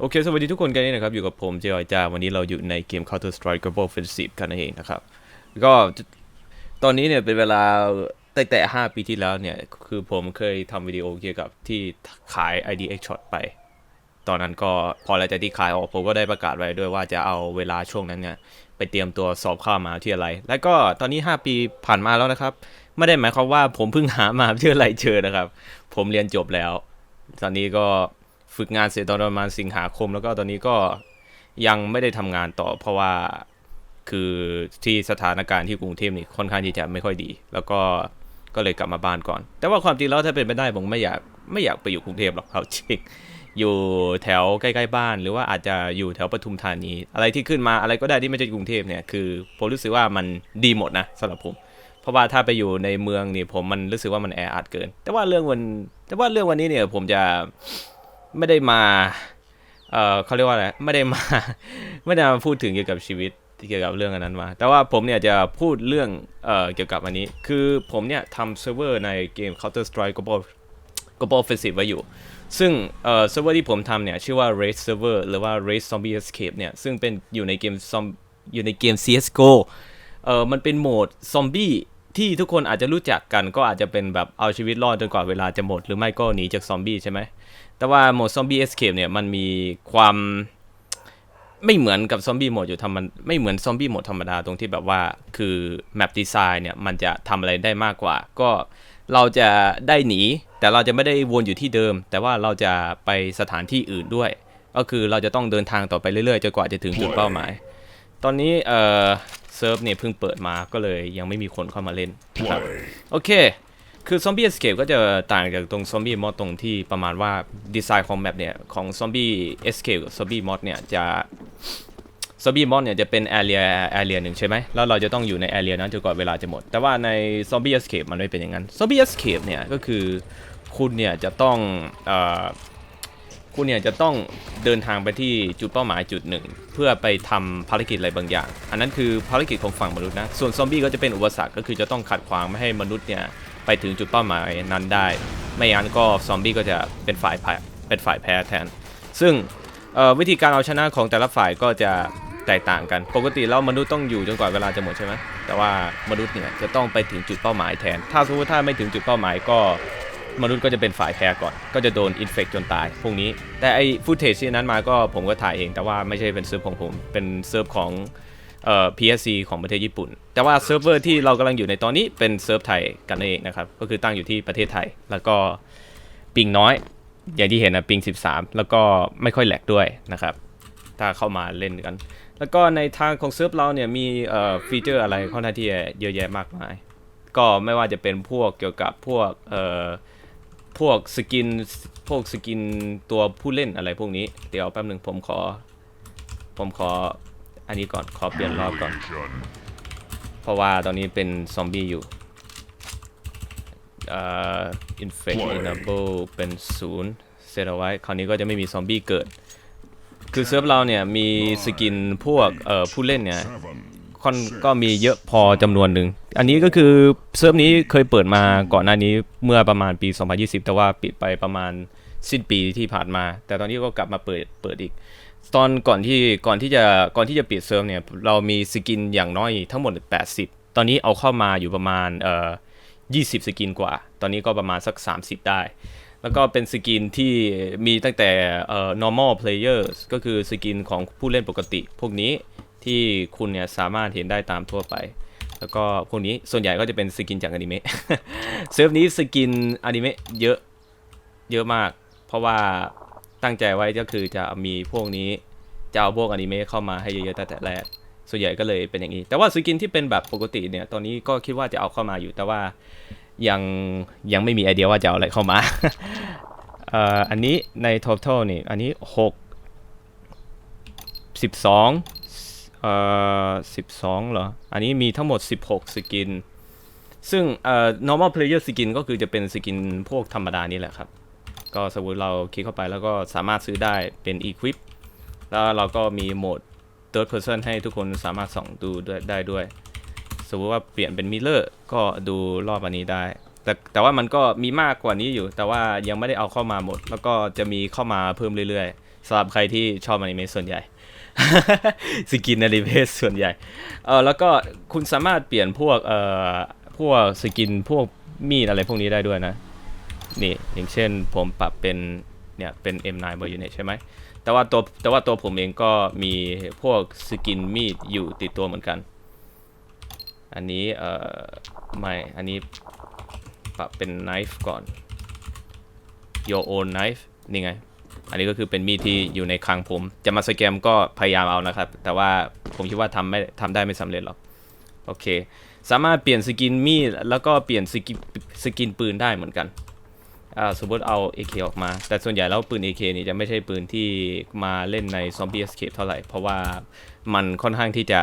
โอเค สวัสดีทุกคนกันนี่นะครับ อยู่กับผมเจออยจ้าวันนี้เราอยู่ในเกม Counter Strike Global Offensive กันนั่นเองนะครับ ก็ตอนนี้เนี่ยเป็นเวลาตั้งแต่ 5 ปีที่แล้วเนี่ย คือผมเคยทำวิดีโอเกี่ยวกับที่ขาย IDX Shot ไป ตอนนั้นก็พอหลังจากที่ขายออกผมก็ได้ประกาศไว้ด้วยว่าจะเอาเวลาช่วงนั้นเนี่ย ไปเตรียมตัวสอบเข้ามหาวิทยาลัย แล้วก็ตอนนี้ 5 ปีผ่านมาแล้วนะครับ ไม่ได้หมายความว่าผมเพิ่งหามหาวิทยาลัยเจอนะครับ ผมเรียนจบแล้ว ตอนนี้ก็ ฝึกงานเสร็จตอนประมาณสิงหาคม แล้วก็ตอนนี้ก็ยังไม่ได้ทำงานต่อ เพราะว่าคือที่สถานการณ์ที่กรุงเทพนี่ค่อนข้างที่จะไม่ค่อยดี แล้วก็ก็เลยกลับมาบ้านก่อน แต่ว่าความจริงแล้วถ้าเป็นไปได้ผมไม่อยากไม่อยากไปอยู่กรุงเทพหรอกเอาจริงอยู่แถวใกล้ๆบ้าน หรือว่าอาจจะอยู่แถวปทุมธานี อะไรที่ขึ้นมาอะไรก็ได้ที่ไม่ใช่กรุงเทพเนี่ยคือผมรู้สึกว่ามันดีหมดนะสำหรับผม เพราะว่าถ้าไปอยู่ในเมืองนี่ผมมันรู้สึกว่ามันแออัดเกิน แต่ว่าเรื่องวันแต่ว่าเรื่องวันนี้เนี่ยผมจะ ไม่ได้มา เออเขาเรียกว่าอะไร ไม่ได้มา ไม่ได้มาพูดถึงเกี่ยวกับชีวิตเกี่ยวกับเรื่องอันนั้นมา แต่ว่าผมเนี่ยจะพูดเรื่อง เอ่อ เกี่ยวกับอันนี้ คือผมเนี่ยทำเซิร์ฟเวอร์ในเกม Counter Strike Global Global Offensive ไว้อยู่ ซึ่ง เอ่อ เซิร์ฟเวอร์ที่ผมทำเนี่ย ชื่อว่า Raid Server หรือว่า Raid Zombie Escape เนี่ย ซึ่งเป็นอยู่ในเกมซอมอยู่ในเกม CSGO เออมันเป็นโหมดซอมบี้ ที่ทุกคนอาจจะรู้จักกันก็อาจจะเป็นแบบเอาชีวิตรอดจนกว่าเวลาจะหมด หรือไม่ก็หนีจากซอมบี้ใช่ไหม แต่ว่าโหมดซอมบี้เอสเคปเนี่ยมันมีความไม่เหมือนกับซอมบี้โหมดอยู่ทำมันไม่เหมือนซอมบี้โหมดธรรมดาตรงที่แบบว่าคือแมปดีไซน์เนี่ยมันจะทำอะไรได้มากกว่า ก็เราจะได้หนี แต่เราจะไม่ได้วนอยู่ที่เดิม แต่ว่าเราจะไปสถานที่อื่นด้วย ก็คือเราจะต้องเดินทางต่อไปเรื่อยๆจนกว่าจะถึงจุดเป้าหมาย ตอนนี้เอ่อ เซิร์ฟเนี่ยเพิ่งเปิดมาก็เลยยังไม่มีคนเข้ามาเล่นนะครับโอเค คือ Zombie Escape ก็จะต่างจากตรง Zombie Mod ตรงที่ประมาณว่าดีไซน์ของแมปเนี่ยของ Zombie Escape กับ Zombie Mod เนี่ยจะ Zombie Mod เนี่ยจะเป็น area area หนึ่งใช่ไหมแล้วเราจะต้องอยู่ใน area นั้นจนกว่าเวลาจะหมด แต่ว่าใน Zombie Escape มันไม่เป็นอย่างนั้น Zombie Escape เนี่ยก็คือคุณเนี่ยจะต้องเอ่อ คุณเนี่ยจะต้องเดินทางไปที่จุดเป้าหมายจุดหนึ่ง เพื่อไปทำภารกิจอะไรบางอย่าง อันนั้นคือภารกิจของฝั่งมนุษย์นะ ส่วนซอมบี้ก็จะเป็นอุปสรรคก็คือจะต้องขัดขวางไม่ให้มนุษย์เนี่ยไปถึงจุดเป้าหมายนั้นได้ ไม่งั้นก็ซอมบี้ก็จะเป็นฝ่ายแพ้เป็นฝ่ายแพ้แทน ซึ่งวิธีการเอาชนะของแต่ละฝ่ายก็จะแตกต่างกัน ปกติแล้วมนุษย์ต้องอยู่จนกว่าเวลาจะหมดใช่ไหมแต่ว่ามนุษย์เนี่ยจะต้องไปถึงจุดเป้าหมายแทน ถ้าสมมติถ้าไม่ถึงจุดเป้าหมายก็ มนุษย์ก็จะเป็นฝ่ายแพ้ก่อน ก็จะโดนอินเฟกจนตายพวกนี้ แต่ไอฟุตเทจที่นั้นมาก็ผมก็ถ่ายเอง แต่ว่าไม่ใช่เป็นเซิร์ฟของผม เป็นเซิร์ฟของเอ่อ PSC ของประเทศญี่ปุ่น แต่ว่าเซิร์ฟเวอร์ที่เรากำลังอยู่ในตอนนี้เป็นเซิร์ฟไทยกันเองนะครับ ก็คือตั้งอยู่ที่ประเทศไทย แล้วก็ปิงน้อย อย่างที่เห็นนะปิง 13 แล้วก็ไม่ค่อยแหลกด้วยนะครับ ถ้าเข้ามาเล่นกัน แล้วก็ในทางของเซิร์ฟเราเนี่ยมีเอ่อฟีเจอร์อะไรค่อนข้างที่จะเยอะแยะมากมาย ก็ไม่ว่าจะเป็นพวกเกี่ยวกับพวกเอ่อ พวกสกินพวกสกินตัวผู้เล่นอะไรพวกนี้ เดี๋ยวแป๊บหนึ่งผมขอ ผมขออันนี้ก่อนขอเปลี่ยนรอบก่อน เพราะว่าตอนนี้เป็นซอมบี้อยู่เอ่อ infect enable เป็นศูนย์เซตเอาไว้ คราวนี้ก็จะไม่มีซอมบี้เกิด คือเซิร์ฟเราเนี่ยมีสกินพวกเอ่อผู้เล่นเนี่ย ค่อนก็มีเยอะพอจำนวนหนึ่ง อันนี้ก็คือเซิร์ฟนี้เคยเปิดมาก่อนหน้านี้เมื่อประมาณปี 2020 แต่ว่าปิดไปประมาณสิ้นปีที่ผ่านมา แต่ตอนนี้ก็กลับมาเปิดเปิดอีก ตอนก่อนที่ก่อนที่จะก่อนที่จะปิดเซิร์ฟเนี่ยเรามีสกินอย่างน้อยทั้งหมด 80 ตอนนี้เอาเข้ามาอยู่ประมาณเอ่อ20 สกินกว่า ตอนนี้ก็ประมาณสัก 30 ได้ แล้วก็เป็นสกินที่มีตั้งแต่เอ่อ normal players ก็คือสกินของผู้เล่นปกติพวกนี้ ที่คุณเนี่ยสามารถเห็นได้ตามทั่วไป แล้วก็พวกนี้ส่วนใหญ่ก็จะเป็นสกินจากอนิเมะเซิร์ฟนี้สกินอนิเมะเยอะเยอะมาก เพราะว่าตั้งใจไว้ก็คือจะมีพวกนี้จะเอาพวกอนิเมะเข้ามาให้เยอะๆตั้งแต่แรกส่วนใหญ่ก็เลยเป็นอย่างนี้ แต่ว่าสกินที่เป็นแบบปกติเนี่ย ตอนนี้ก็คิดว่าจะเอาเข้ามาอยู่ แต่ว่ายังยังไม่มีไอเดียว่าจะเอาอะไรเข้ามา อันนี้ใน total นี่ อันนี้ 6 12 เอ่อ12 เหรอ อันนี้มีทั้งหมด 16 สกิน ซึ่งเอ่อ normal player skin ก็คือจะเป็นสกินพวกธรรมดานี่แหละครับ ก็สมมติเราคลิกเข้าไปแล้วก็สามารถซื้อได้เป็น equip แล้วเราก็มีโหมด third person ให้ทุกคนสามารถส่องดูได้ด้วย สมมติว่าเปลี่ยนเป็นมิเลอร์ก็ดูรอบอันนี้ได้ แต่แต่ว่ามันก็มีมากกว่านี้อยู่ แต่ว่ายังไม่ได้เอาเข้ามาหมด แล้วก็จะมีเข้ามาเพิ่มเรื่อยๆสำหรับใครที่ชอบอนิเมะส่วนใหญ่ สกินอนิเมะส่วนใหญ่เออแล้วก็คุณสามารถเปลี่ยนพวกเอ่อพวกสกินพวกมีดอะไรพวกนี้ได้ด้วยนะ นี่อย่างเช่นผมปรับเป็นเนี่ยเป็น M9 b o u n i t ใช่ไหมแต่ว่าตัวแต่ว่าตัวผมเองก็มีพวกสกินมีดอยู่ติดตัวเหมือนกัน อันนี้เอ่อไม่อันนี้ปรับเป็น knife ก่อน your own knife นี่ไง อันนี้ก็คือเป็นมีดที่อยู่ในคลังผม จะมาสแกมก็พยายามเอานะครับ แต่ว่าผมคิดว่าทำไม่ทำได้ไม่สำเร็จหรอก โอเค สามารถเปลี่ยนสกินมีดแล้วก็เปลี่ยนสกินสกินปืนได้เหมือนกันอ่าสมมติเอา AK ออกมา แต่ส่วนใหญ่แล้วปืน AK นี่จะไม่ใช่ปืนที่มาเล่นใน Zombie Escape เท่าไหร่ เพราะว่ามันค่อนข้างที่จะ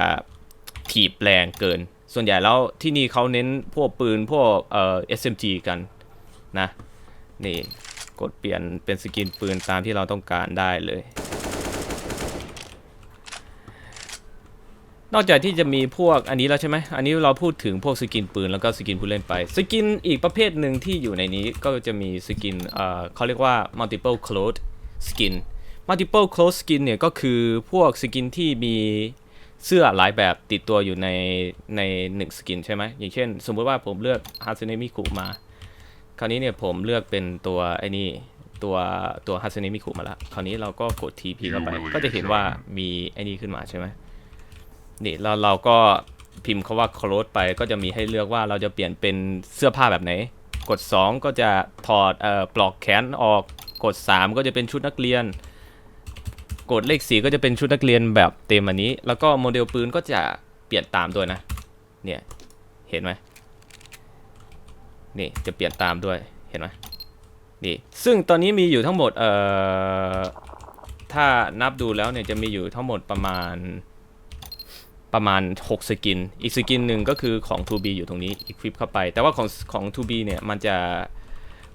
ถีบแรงเกิน ส่วนใหญ่แล้วที่นี่เขาเน้นพวกปืนพวกเอ่อ SMG กันนะนี่ กดเปลี่ยนเป็นสกินปืนตามที่เราต้องการได้เลย นอกจากที่จะมีพวกอันนี้แล้วใช่ไหมอันนี้เราพูดถึงพวกสกินปืนแล้วก็สกินผู้เล่นไป สกินอีกประเภทหนึ่งที่อยู่ในนี้ก็จะมีสกินเอ่อเขาเรียกว่า multiple clothes skin multiple clothes skin เนี่ยก็คือพวกสกินที่มีเสื้อหลายแบบติดตัวอยู่ในในหนึ่งสกินใช่ไหมอย่างเช่น สมมติว่าผมเลือก Hatsune Miku มา คราวนี้เนี่ยผมเลือกเป็นตัวไอ้นี่ตัวตัว Hatsune Miku มาแล้วคราวนี้เราก็กด TP เข้าไป ก็จะเห็นว่ามีไอ้นี่ขึ้นมาใช่ไหมนี่เราเราก็พิมพ์คาว่า clothes ไปก็จะมีให้เลือกว่าเราจะเปลี่ยนเป็นเสื้อผ้าแบบไหน กด 2 ก็จะถอดเอ่อปลอกแขนออกกด 3 ก็จะเป็นชุดนักเรียน กดเลข 4 ก็จะเป็นชุดนักเรียนแบบเต็มอันนี้ แล้วก็โมเดลปืนก็จะเปลี่ยนตามด้วยนะ เนี่ย เห็นไหม นี่จะเปลี่ยนตามด้วยเห็นไหมนี่ซึ่งตอนนี้มีอยู่ทั้งหมดเอ่อถ้านับดูแล้วเนี่ยจะมีอยู่ทั้งหมดประมาณประมาณ 6 สกิน อีกสกินหนึ่งก็คือของ 2B อยู่ตรงนี้อีกคลิปเข้าไป แต่ว่าของของ 2B เนี่ยมันจะ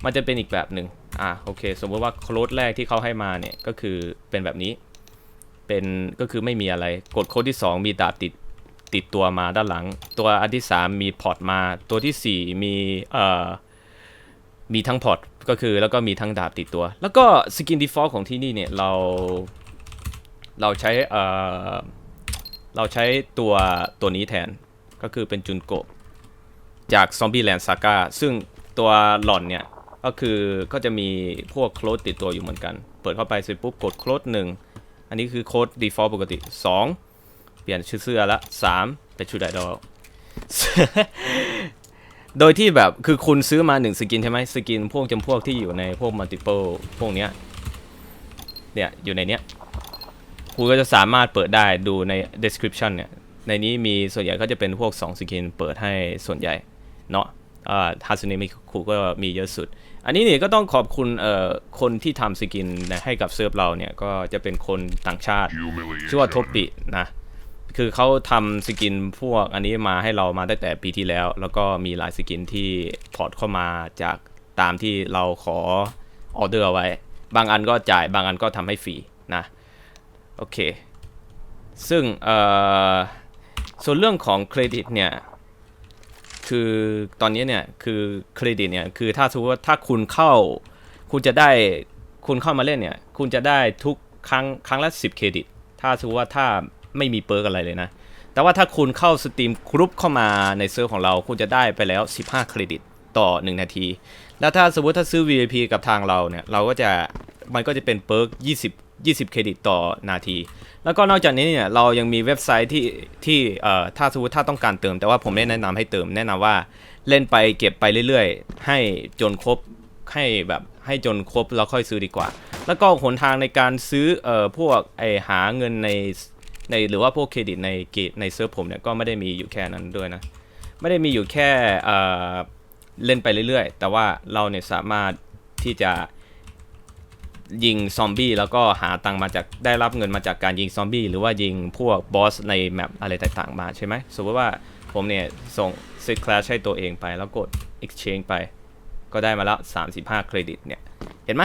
มันจะเป็นอีกแบบหนึ่งอะโอเค สมมติว่าโค้ดแรกที่เขาให้มาเนี่ยก็คือเป็นแบบนี้ เป็นก็คือไม่มีอะไร กดโค้ดที่ 2 มีดาบติด ติดตัวมาด้านหลัง ตัวอันที่ 3 มีพอร์ตมา ตัวทีสี่ 4 มีเอ่อมีทั้งพอร์ตก็คือแล้วก็มีทั้งดาบติดตัว แล้วก็สกิน default ของที่นี่เนี่ยเราเราใช้เอ่อเราใช้ตัวตัวนี้แทนก็คือเป็นจุนโกะจาก Zombieland Saga ซึ่งตัวหล่อนเนี่ย ก็คือก็จะมีพวกโค้ดติดตัวอยู่เหมือนกัน เปิดเข้าไปเสร็จปุ๊บกดโค้ดหนึ่งอันนี้คือโค้ด default ปกติ 2 เปลี่ยนชื่อเสื้อละ3เป็นชุดไอดอลโดยที่แบบคือคุณซื้อมา1สกินใช่ไหมสกินพวกจำพวกที่อยู่ในพวก multiple พวกเนี้ยเนี่ยอยู่ในเนี้ยคุณก็จะสามารถเปิดได้ดูใน description เนี่ยในนี้มีส่วนใหญ่ก็จะเป็นพวก2สกินเปิดให้ส่วนใหญ่เนาะอ่าฮาซุเนะมิคุก็มีเยอะสุด อันนี้เนี่ยก็ต้องขอบคุณเอ่อคนที่ทำสกินให้กับเซิร์ฟเราเนี่ยก็จะเป็นคนต่างชาติชื่อว่าทบปินะ คือเขาทำสกินพวกอันนี้มาให้เรามาตั้งแต่ปีที่แล้ว แล้วก็มีหลายสกินที่พอร์ตเข้ามาจากตามที่เราขอออเดอร์ไว้ บางอันก็จ่ายบางอันก็ทำให้ฟรีนะ โอเค ซึ่งเอ่อส่วนเรื่องของเครดิตเนี่ย คือตอนนี้เนี่ย คือเครดิตเนี่ย คือถ้าสมมติว่าถ้าคุณเข้า คุณจะได้ คุณเข้ามาเล่นเนี่ย คุณจะได้ทุกครั้งครั้งละ 10 เครดิต ถ้าสมมติว่าถ้า ไม่มีเปิร์กอะไรเลยนะ แต่ว่าถ้าคุณเข้าสตรีมกรุ๊ปเข้ามาในเซิร์ฟของเราคุณจะได้ไปแล้ว 15 เครดิตต่อ 1 นาที แล้วถ้าสมมติถ้าซื้อ VIP กับทางเราเนี่ยเราก็จะมันก็จะเป็นเปิร์ก20 20 เครดิตต่อนาที แล้วก็นอกจากนี้เนี่ยเรายังมีเว็บไซต์ที่ที่เอ่อถ้าสมมติถ้าต้องการเติม แต่ว่าผมไม่แนะนำให้เติมแนะนำว่าเล่นไปเก็บไปเรื่อยๆ ให้จนครบให้แบบให้จนครบแล้วค่อยซื้อดีกว่า แล้วก็หนทางในการซื้อเอ่อพวกไอหาเงินใน ในหรือว่าพวกเครดิตในเกตในเซิร์ฟผมเนี่ยก็ไม่ได้มีอยู่แค่นั้นด้วยนะ ไม่ได้มีอยู่แค่เล่นไปเรื่อยๆ แต่ว่าเราเนี่ยสามารถที่จะยิงซอมบี้แล้วก็หาตังค์มาจากได้รับเงินมาจากการยิงซอมบี้หรือว่ายิงพวกบอสในแมปอะไรต่างๆมาใช่ไหมสมมติว่าผมเนี่ยส่งเซตคลาสให้ตัวเองไปแล้วกด exchange ไป ก็ได้มาแล้ว 35 เครดิตเนี่ย เห็นไหม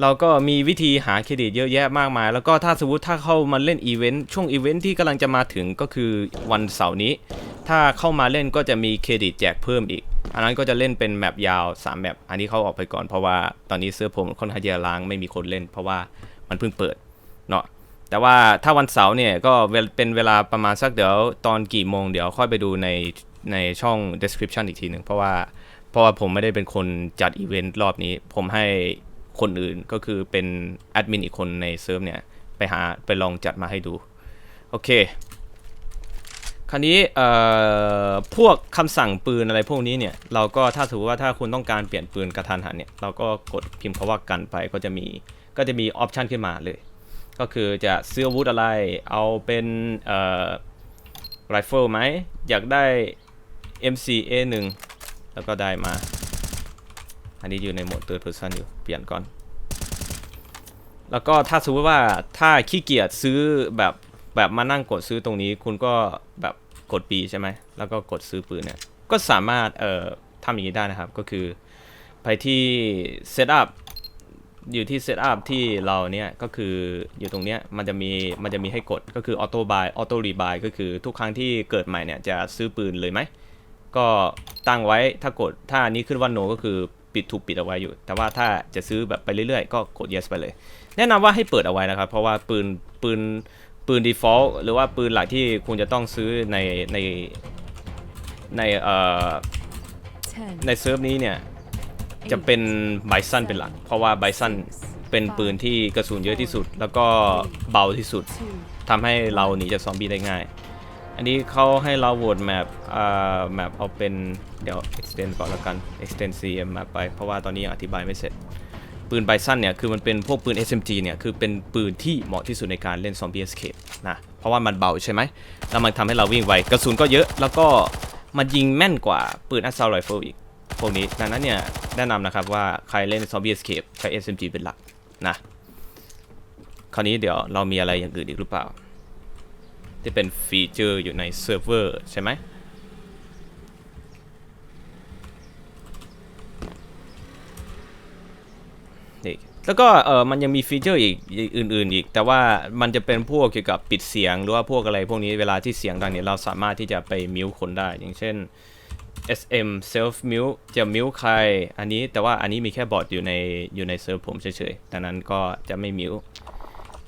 เราก็มีวิธีหาเครดิตเยอะแยะมากมาย แล้วก็ถ้าสมมติถ้าเข้ามาเล่นอีเวนต์ช่วงอีเวนต์ที่กำลังจะมาถึงก็คือวันเสาร์นี้ ถ้าเข้ามาเล่นก็จะมีเครดิตแจกเพิ่มอีก อันนั้นก็จะเล่นเป็นแมปยาว 3 แมปอันนี้เขาออกไปก่อนเพราะว่าตอนนี้เสื้อผมค่อนข้างจะล้างไม่มีคนเล่น เพราะว่ามันเพิ่งเปิดเนาะแต่ว่าถ้าวันเสาร์เนี่ยก็เป็นเวลาประมาณสักเดี๋ยวตอนกี่โมงเดี๋ยวค่อยไปดูในในช่อง description อีกทีหนึ่งเพราะว่าเพราะว่าผมไม่ได้เป็นคนจัดอีเวนต์รอบนี้ ผมให้ คนอื่นก็คือเป็นแอดมินอีกคนในเซิร์ฟเนี่ย ไปหาไปลองจัดมาให้ดู โอเค คราวนี้พวกคำสั่งปืนอะไรพวกนี้เนี่ย เราก็ถ้าถือว่าถ้าคุณต้องการเปลี่ยนปืนกระทันหันเนี่ย เราก็กดพิมพ์คาว่ากันไปก็จะมีก็จะมีออปชันขึ้นมาเลย ก็คือจะซื้ออาวุธอะไร เอาเป็นไรเฟิลไหม อยากได้ MCA1 แล้วก็ได้มา อันนี้อยู่ในโหมด third person อยู่ เปลี่ยนก่อน แล้วก็ถ้าสมมติว่าถ้าขี้เกียจซื้อแบบแบบมานั่งกดซื้อตรงนี้ คุณก็แบบกด B ใช่ไหม แล้วก็กดซื้อปืนเนี่ย ก็สามารถเอ่อทำอย่างนี้ได้นะครับ ก็คือไปที่ setup อยู่ที่ setup ที่เราเนี่ยก็คืออยู่ตรงเนี้ยมันจะมีมันจะมีให้กดก็คือ auto buy auto rebuy ก็คือทุกครั้งที่เกิดใหม่เนี่ยจะซื้อปืนเลยไหม ก็ตั้งไว้ถ้ากดถ้าอันนี้ขึ้นว่า no ก็คือ ปิดถูกปิดเอาไว้อยู่ แต่ว่าถ้าจะซื้อแบบไปเรื่อยๆ ก็กด yes ไปเลย แนะนำว่าให้เปิดเอาไว้นะครับ เพราะว่าปืนปืนปืน default หรือว่าปืนหลักที่คุณจะต้องซื้อในในในเอ่อในเซิร์ฟนี้เนี่ยจะเป็นไบซันเป็นหลัก เพราะว่าไบซันเป็นปืนที่กระสุนเยอะที่สุด แล้วก็เบาที่สุดทำให้เราหนีจากซอมบี้ได้ง่าย อันนี้เขาให้เราโหวตแมปอ่าแมปเอาเป็น เดี๋ยว extend ก่อนแล้วกัน extend CM มาไป เพราะว่าตอนนี้ยังอธิบายไม่เสร็จ ปืนไบซันเนี่ย คือมันเป็นพวกปืน SMG เนี่ย คือเป็นปืนที่เหมาะที่สุดในการเล่นซอมบี้ escape นะ เพราะว่ามันเบาใช่ไหม แล้วมันทำให้เราวิ่งไว กระสุนก็เยอะ แล้วก็มันยิงแม่นกว่าปืน assault rifle อีก พวกนี้ ดังนั้นเนี่ย แนะนำนะครับว่าใครเล่น Zombie Escape ใช้ SMG เป็นหลักนะ คราวนี้เดี๋ยวเรามีอะไรอย่างอื่นอีกหรือเปล่า ที่เป็นฟีเจอร์อยู่ในเซิร์ฟเวอร์ใช่ไหม นี่แล้วก็เออมันยังมีฟีเจอร์อีกอื่น ๆ อีก แต่ว่ามันจะเป็นพวกเกี่ยวกับปิดเสียงหรือว่าพวกอะไรพวกนี้เวลาที่เสียงดังเนี่ยเราสามารถที่จะไปมิวคนได้ อย่างเช่น SM self mute จะ mute ใคร อันนี้แต่ว่าอันนี้มีแค่บอทอยู่ในอยู่ในเซิร์ฟผมเฉยๆดังนั้นก็จะไม่ mute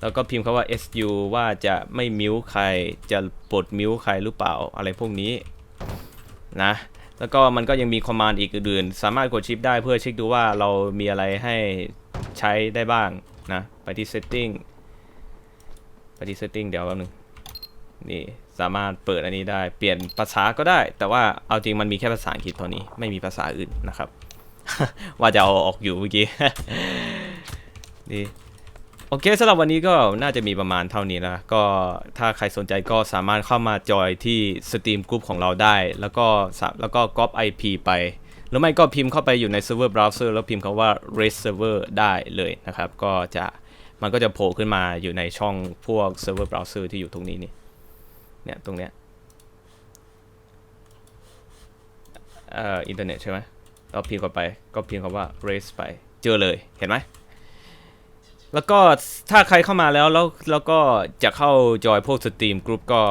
แล้วก็พิมพ์คาว่า su ว่าจะไม่ mute ใคร จะปลด mute ใครหรือเปล่าอะไรพวกนี้นะแล้วก็มันก็ยังมีคอมมานด์อีกอื่นๆสามารถกดชิปได้เพื่อเช็คดูว่าเรามีอะไรให้ ใช้ได้บ้างนะ ไปที่ setting ไปที่ setting เดี๋ยวแป๊บนึง นี่สามารถเปิดอันนี้ได้ เปลี่ยนภาษาก็ได้ แต่ว่าเอาจริงมันมีแค่ภาษาอังกฤษตอนนี้ ไม่มีภาษาอื่นนะครับ ว่าจะเอาออกอยู่เมื่อกี้ นี่โอเคสำหรับวันนี้ก็น่าจะมีประมาณเท่านี้แล้วก็ถ้าใครสนใจก็สามารถเข้ามาจอยที่สตรีมกลุ่มของเราได้ แล้วก็แล้วก็ก๊อป IP ไป หรือไม่ก็พิมพ์เข้าไปอยู่ในเซิร์ฟเวอร์เบราว์เซอร์แล้วพิมพ์คำว่า race server ได้เลยนะครับ ก็จะมันก็จะโผล่ขึ้นมาอยู่ในช่องพวกเซิร์ฟเวอร์เบราว์เซอร์ที่อยู่ตรงนี้นี่เนี่ยตรงเนี้ยเอ่ออินเทอร์เน็ตใช่ไหมเราพิมพ์เข้าไปก็พิมพ์คำว่า race ไปเจอเลยเห็นไหมแล้วก็ถ้าใครเข้ามาแล้วแล้วแล้วก็จะเข้าจอยพวกสตรีมกรุ๊ปก็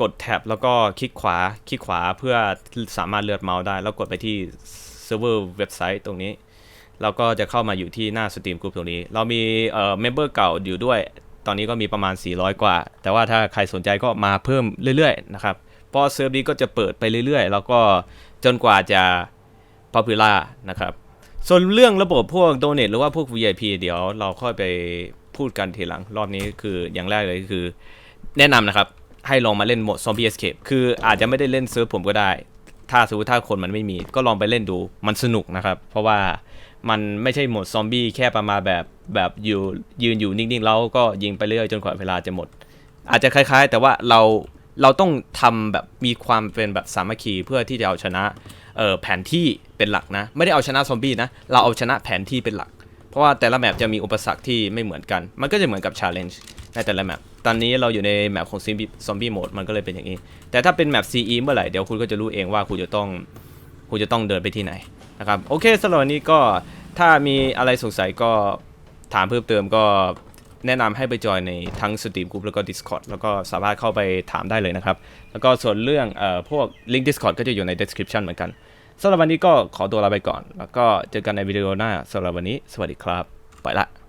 กดแท็บแล้วก็คลิกขวาคลิกขวาเพื่อสามารถเลือกเมาส์ได้ แล้วกดไปที่เซิร์ฟเวอร์เว็บไซต์ตรงนี้เราก็จะเข้ามาอยู่ที่หน้าสตรีมกรุ๊ปตรงนี้ เรามีเอ่อเมมเบอร์เก่าอยู่ด้วย ตอนนี้ก็มีประมาณ 400 กว่า แต่ว่าถ้าใครสนใจก็มาเพิ่มเรื่อยๆนะครับ เพราะเซิร์ฟนี้ก็จะเปิดไปเรื่อยๆ แล้วก็จนกว่าจะ popular นะครับ ส่วนเรื่องระบบพวก donate หรือว่าพวก VIP เดี๋ยวเราค่อยไปพูดกันทีหลัง รอบนี้คืออย่างแรกเลยคือแนะนำนะครับ ให้ลองมาเล่นโหมด Zombie Escape คืออาจจะไม่ได้เล่นเซิร์ฟผมก็ได้ ถ้าสมมติถ้าคนมันไม่มี ก็ลองไปเล่นดูมันสนุกนะครับ เพราะว่ามันไม่ใช่โหมดซอมบี้แค่ประมาณแบบแบบอยู่ยืนอยู่นิ่งๆ แล้วก็ยิงไปเรื่อยจนกว่าเวลาจะหมด อาจจะคล้ายๆ แต่ว่าเราเราต้องทำแบบมีความเป็นแบบสามัคคีเพื่อที่จะเอาชนะเอ่อแผนที่เป็นหลักนะ ไม่ได้เอาชนะซอมบี้นะ เราเอาชนะแผนที่เป็นหลัก เพราะว่าแต่ละแมปจะมีอุปสรรคที่ไม่เหมือนกัน มันก็จะเหมือนกับชาเลนจ์ในแต่ละแมป ตอนนี้เราอยู่ในแมปของซอมบี้โหมดมันก็เลยเป็นอย่างนี้ แต่ถ้าเป็นแมป CE เมื่อไหร่เดี๋ยวคุณก็จะรู้เองว่าคุณจะต้องคุณจะต้องเดินไปที่ไหนนะครับโอเคสำหรับวันนี้ก็ถ้ามีอะไรสงสัยก็ถามเพิ่มเติมก็แนะนำให้ไปจอยในทั้ง Steam Group แล้วก็ Discord แล้วก็สามารถเข้าไปถามได้เลยนะครับ แล้วก็ส่วนเรื่องเอ่อพวกลิงก์ Discord ก็จะอยู่ใน description เหมือนกันสำหรับวันนี้ก็ขอตัวลาไปก่อน แล้วก็เจอกันในวิดีโอหน้าสำหรับวันนี้ สวัสดีครับ ไปละ